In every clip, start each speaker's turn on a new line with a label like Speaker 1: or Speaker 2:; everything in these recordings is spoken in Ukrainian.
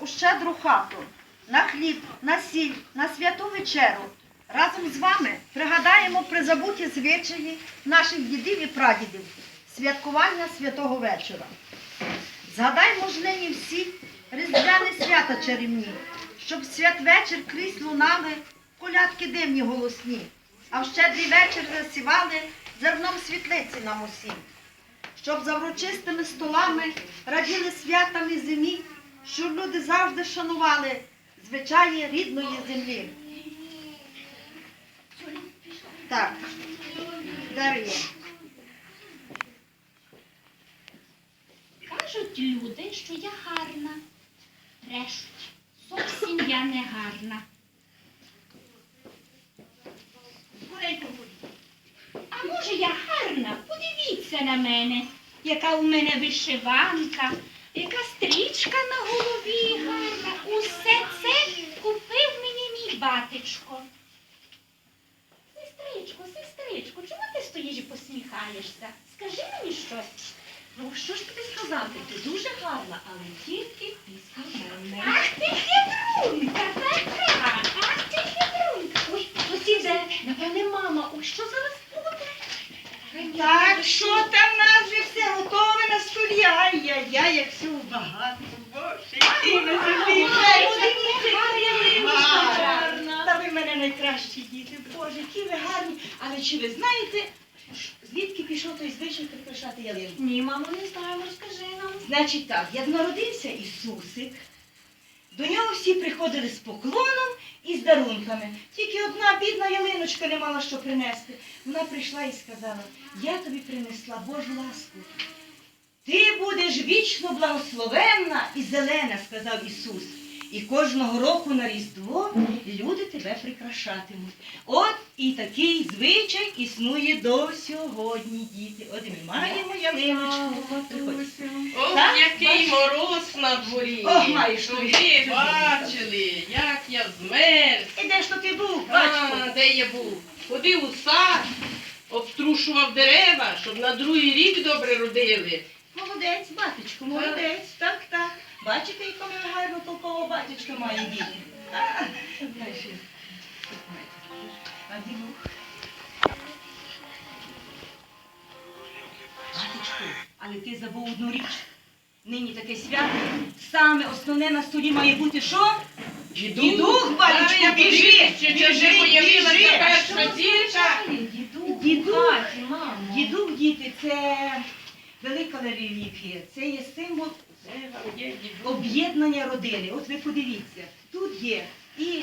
Speaker 1: у щедру хату, на хліб, на сіль, на святу вечеру. Разом з вами пригадаємо призабуті звичаї наших дідів і прадідів, святкування святого вечора. Згадаймо ж нині всі різдвяні свята чарівні, щоб святвечір крізь лунали колядки дивні голосні, а в щедрий вечір засівали зерном світлиці нам усім щоб за врочистими столами раділи святам і зимі, щоб люди завжди шанували звичаї рідної землі. Так, є?
Speaker 2: Кажуть люди, що я гарна. Брешуть, зовсім я не гарна. А може я гарна? Подивіться на мене, яка у мене вишиванка, яка стрічка на голові гарна. Усе це купив мені мій батечко. Сестричко, сестричко, чому ти стоїш і посміхаєшся? Скажи мені щось.
Speaker 3: Ну, що ж тобі сказати? Ти дуже гарна, але тільки після мене.
Speaker 2: Ах ти хитрунька, така! Ах ти хитрунька! Ой, хтось іде. Напевне, мама. Ой, що зараз буде?
Speaker 1: Так, що там в нас вже все готове на столі? Ай-яй-яй, як все багато. Боже, на землі. Та ви мене найкращі діти.
Speaker 3: Боже, які ви гарні. Але чи ви знаєте, звідки пішов той звичай прикрашати ялинку?
Speaker 2: Ні, мамо, не знаємо, розкажи нам.
Speaker 3: Значить так, як народився Ісусик, до нього всі приходили з поклоном і з дарунками. Тільки одна бідна ялиночка не мала що принести. Вона прийшла і сказала, я тобі принесла Божу ласку. Будеш вічно благословенна і зелена, сказав Ісус. І кожного року на Різдво люди тебе прикрашатимуть. От і такий звичай існує до сьогодні, діти. От ми маємо ялиночку.
Speaker 4: Ох,
Speaker 3: Так?
Speaker 4: який мороз на дворі.
Speaker 3: Ох, маєш
Speaker 4: Щоб
Speaker 3: тобі.
Speaker 4: ви бачили, як я змерз.
Speaker 3: І де ж то ти був,
Speaker 4: А,
Speaker 3: батько?
Speaker 4: де я був? Ходив у сад, обструшував дерева, щоб на другий рік добре родили.
Speaker 3: Молодець, батечко, молодець. Так, так. Бачите, яка ми гарно толкового батечка має діти. А, дідух? Батечко, але ти забув одну річ. Нині таке свято. Саме основне на столі має бути що? Дідух, батечко,
Speaker 4: Зараз я
Speaker 3: біжи, біжи, біжи.
Speaker 4: перша.
Speaker 3: Дідух, дідух, дідух, діти, це велика релігія. Це є символ об'єднання родини. От ви подивіться, тут є і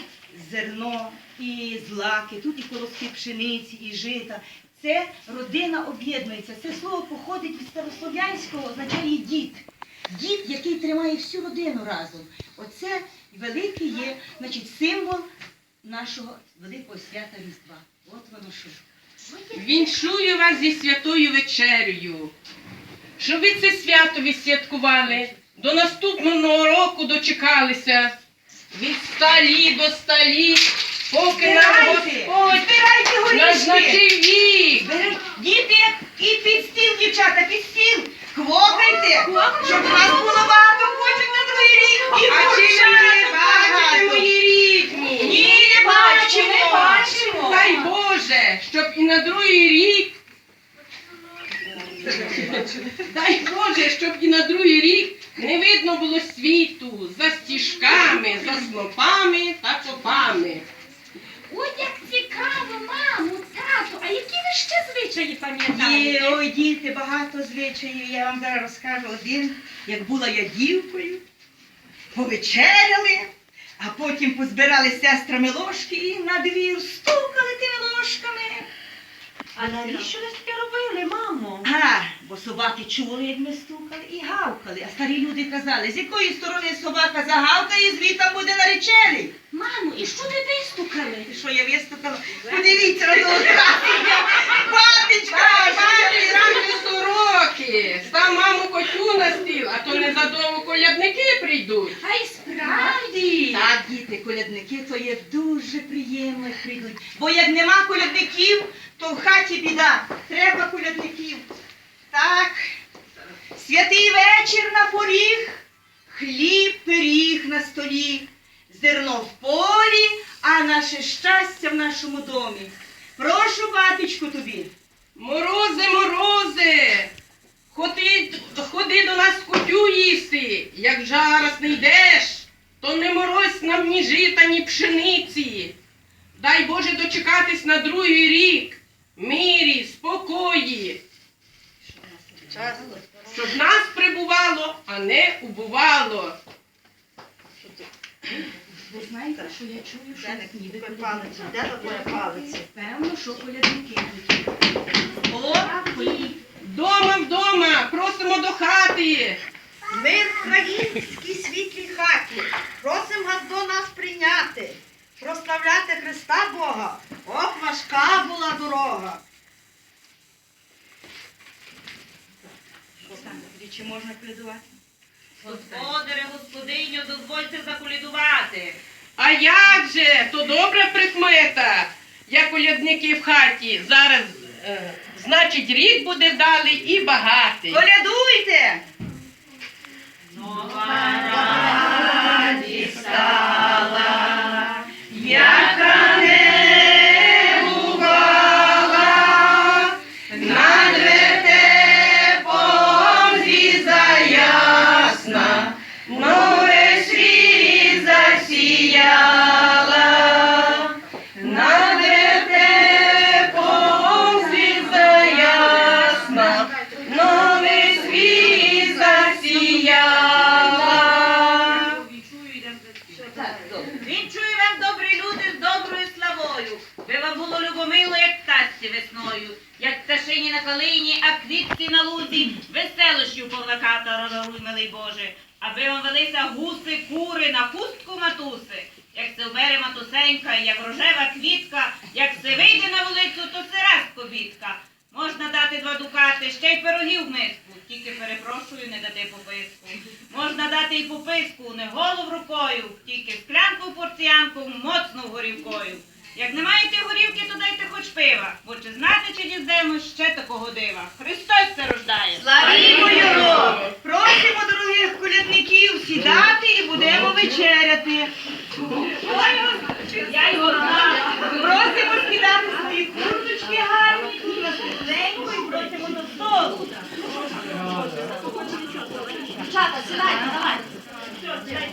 Speaker 3: зерно, і злаки, тут і колоски пшениці, і жита. Це родина об'єднується. Це слово походить від старослов'янського, означає дід. Дід, який тримає всю родину разом. Оце великий є, значить, символ нашого великого свята Різдва. От воно що.
Speaker 4: Віншую вас зі святою вечерею. Щоб ви це свято відсвяткували, до наступного року дочекалися. Від сталі до сталі, поки нам! Господь назначив вік.
Speaker 3: Діти, і під стіл, дівчата, під стіл. Хвокайте, щоб у вас було багато кочок на другий рік. І
Speaker 4: А чи не бачите, мої рідні?
Speaker 3: Ні, не бачимо.
Speaker 4: Дай Боже, щоб і на другий рік. Дай Боже, щоб і на другий рік не видно було світу за стіжками, за снопами та копами.
Speaker 2: Ой, як цікаво, мамо, тату, а які ви ще звичаї
Speaker 3: Є,
Speaker 2: пам'ятаєте?
Speaker 3: ой, діти, багато звичаїв. Я вам зараз розкажу один, як була я дівкою, повечеряли, а потім позбирали з сестрами ложки і на двір стукали тими ложками.
Speaker 5: А навіщо ви робили, мамо?
Speaker 3: А, бо собаки чули, як ми стукали, і гавкали. А старі люди казали, з якої сторони собака загавкає, звідти буде наречений.
Speaker 2: Мамо, і що ви вистукали?
Speaker 3: І що я вистукала? Подивіться на. Батечка, батечка.
Speaker 4: сороки, став маму котю на стіл, а то незадовго колядники прийдуть.
Speaker 2: А й справді.
Speaker 3: Так, діти, колядники, то є дуже приємно, прийдуть. Бо як нема колядників, то в хаті біда. Треба колядників. Так, святий вечір на поріг, хліб, пиріг на столі, зерно в полі, а наше щастя в нашому домі. Прошу, батечку, тобі.
Speaker 4: Морози, морози! Ходи, ходи до нас кутю їсти. Як зараз не йдеш, то не морозь нам ні жита, ні пшениці. Дай Боже дочекатись на другий рік. Мирі, спокої. Щоб нас прибувало, а не убувало.
Speaker 3: Ви знаєте, що я чую, що ніби
Speaker 1: Палиці, де твоя палиця?
Speaker 3: Певно, що колядники. О,
Speaker 4: Дома, вдома, просимо до хати.
Speaker 1: Ми в українській світлій хаті. Просимо вас до нас прийняти. Прославляти Христа Бога. Важка була дорога.
Speaker 3: чи можна колядувати?
Speaker 5: Господаре, господиню, дозвольте заколядувати.
Speaker 4: А як же? То добра прикмета, як колядники в хаті. Зараз, е, значить, рік буде вдалий і багатий.
Speaker 3: Колядуйте!
Speaker 4: Яка
Speaker 5: Вінчую вам, добрі люди, з доброю славою. Би вам було любомило, як птасці весною, як пташині на калині, а квітці на лузі, веселощів повна родаруй, милий Боже. Аби вам велися гуси, кури на хустку матуси, як се вбере матусенька, як рожева квітка, як се вийде на вулицю, то це раз кобітка. Можна дати два дукати, ще й пирогів миску, тільки перепрошую, не дати пописку. Можна дати й пописку, не голов рукою, тільки порціянку, моцну горівкою. Як не маєте горівки, то дайте хоч пива, бо чи знати, чи діздемо ще такого дива. Христос це рождає.
Speaker 3: Славімо його! Просимо дорогих колядників сідати і будемо вечеряти.
Speaker 5: Я його знаю.
Speaker 3: Просимо скидати свої курточки гарні, на світленько і просимо до столу.
Speaker 1: Дівчата, сідайте, давайте.